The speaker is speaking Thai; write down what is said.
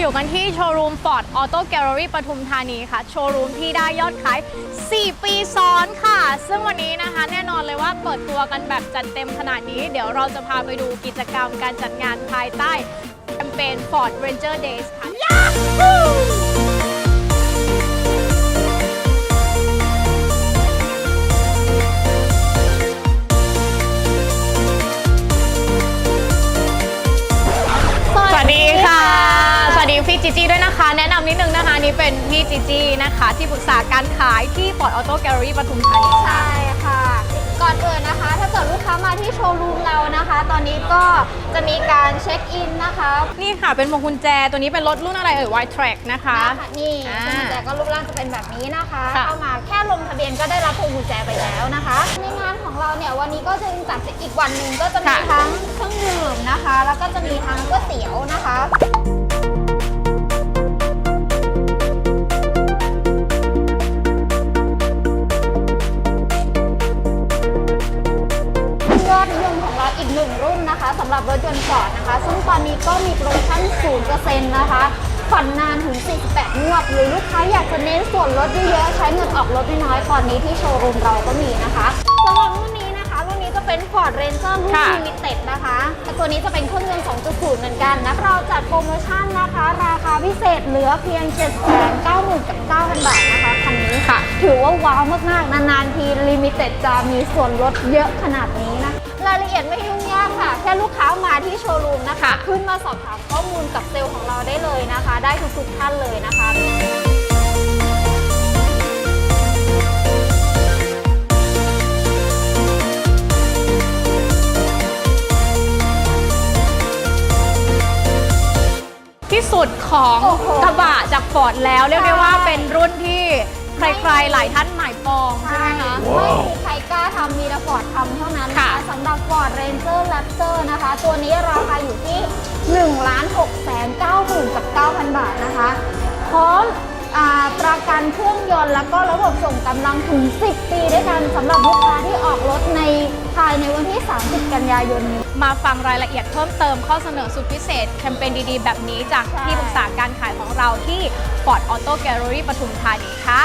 อยู่กันที่โชว์รูม Ford Auto Gallery ปทุมธานีค่ะ โชว์รูมที่ได้ยอดขาย 4 ปีซ้อนค่ะ ซึ่งวันนี้นะคะแน่นอนเลยว่าเปิดตัวกันแบบจัดเต็มขนาดนี้ เดี๋ยวเราจะพาไปดูกิจกรรมการจัดงานภายใต้แคมเปญ Ford Ranger Days ค่ะส จีจีด้วยนะคะ แนะนำนิดนึงนะคะนี่เป็นพี่จีจีนะคะ ที่ปรึกษาการขายที่ Ford Auto Gallery ปทุมธานีค่ะ ใช่ค่ะ ก่อนอื่นนะคะ ถ้าเกิดลูกค้ามาที่โชว์รูมเรานะคะ ตอนนี้ก็จะมีการเช็คอินนะคะนี่ค่ะเป็นพวงกุญแจตัวนี้เป็นรถรุ่นอะไรเอ่ย White Track นะคะ นะคะนี่อ่าพวงกุญแจก็รูปร่างจะเป็นแบบนี้นะคะ ค่ะ เข้ามาแค่ลงทะเบียนก็ได้รับพวงกุญแจไปแล้วนะคะ ในงานของเราเนี่ยวันนี้ก็จะจัดอีกวันหนึ่งก็จะมีทั้งเครื่องดื่มนะคะ แล้วก็จะมีทั้งก๋วยเตี๋ยวนะคะ นนะคะสำหรับรถยนต์ฟอร์ดนะคะ ซึ่งตอนนี้ก็มีโปรโมชั่น 0%นะคะผ่อนนานถึง 48 งวด หรือลูกค้าอยากจะเน้นส่วนลดเยอะๆใช้เงินออกรถน้อยๆตอนนี้ที่โชว์รูมเราก็มีนะคะสำหรับรุ่นนี้นะคะรุ่นนี้จะเป็น Ford Ranger รุ่นค่ะ Limited นะคะแต่ตัวนี้จะเป็นเครื่องยนต์ 2.0 เหมือนกันนะเราจัดโปรโมชั่นนะคะ ราคาพิเศษเหลือเพียง 790,000กับ9,000 บาทนะคะคันนี้ค่ะ ถือว่าว้าวมากๆ นานๆทีลิมิเต็ดจะมีส่วนลดเยอะขนาดนี้นะ รายละเอียดไม่ยุ่งยากค่ะ แค่ลูกค้ามาที่โชว์รูมนะคะค่ะขึ้นมาสอบถามข้อมูลกับเซลล์ของเราได้เลยนะคะ ได้ทุกๆท่านเลยนะคะที่สุดของโอ้โหกระบะจาก Ford แล้ว เรียกได้ว่าเป็นรุ่นที่ใครๆหลายท่านหมายปองใช่ไหมคะ ไม่มีใครกล้า ทำมีแต่ฟอร์ดทำเท่านั้นนะคะค่ะสำหรับ Ford Ranger Raptor นะคะ ตัวนี้ราคาอยู่ที่1ล้าน6แสน9หมื่นกับ9,000 บาทนะคะ พร้อมอ่าประกันเครื่องยนต์แล้วก็ระบบส่งกำลังถึง 10 ปีด้วยกันสำหรับลูกค้าที่ออกรถในภายในวันที่ 30 กันยายนนี้ มาฟังรายละเอียดเพิ่มเติมข้อเสนอสุดพิเศษ แคมเปญดีๆ แบบนี้จากใช่ที่ปรึกษาการขายของเราที่ Ford Auto Gallery ปทุมธานีค่ะ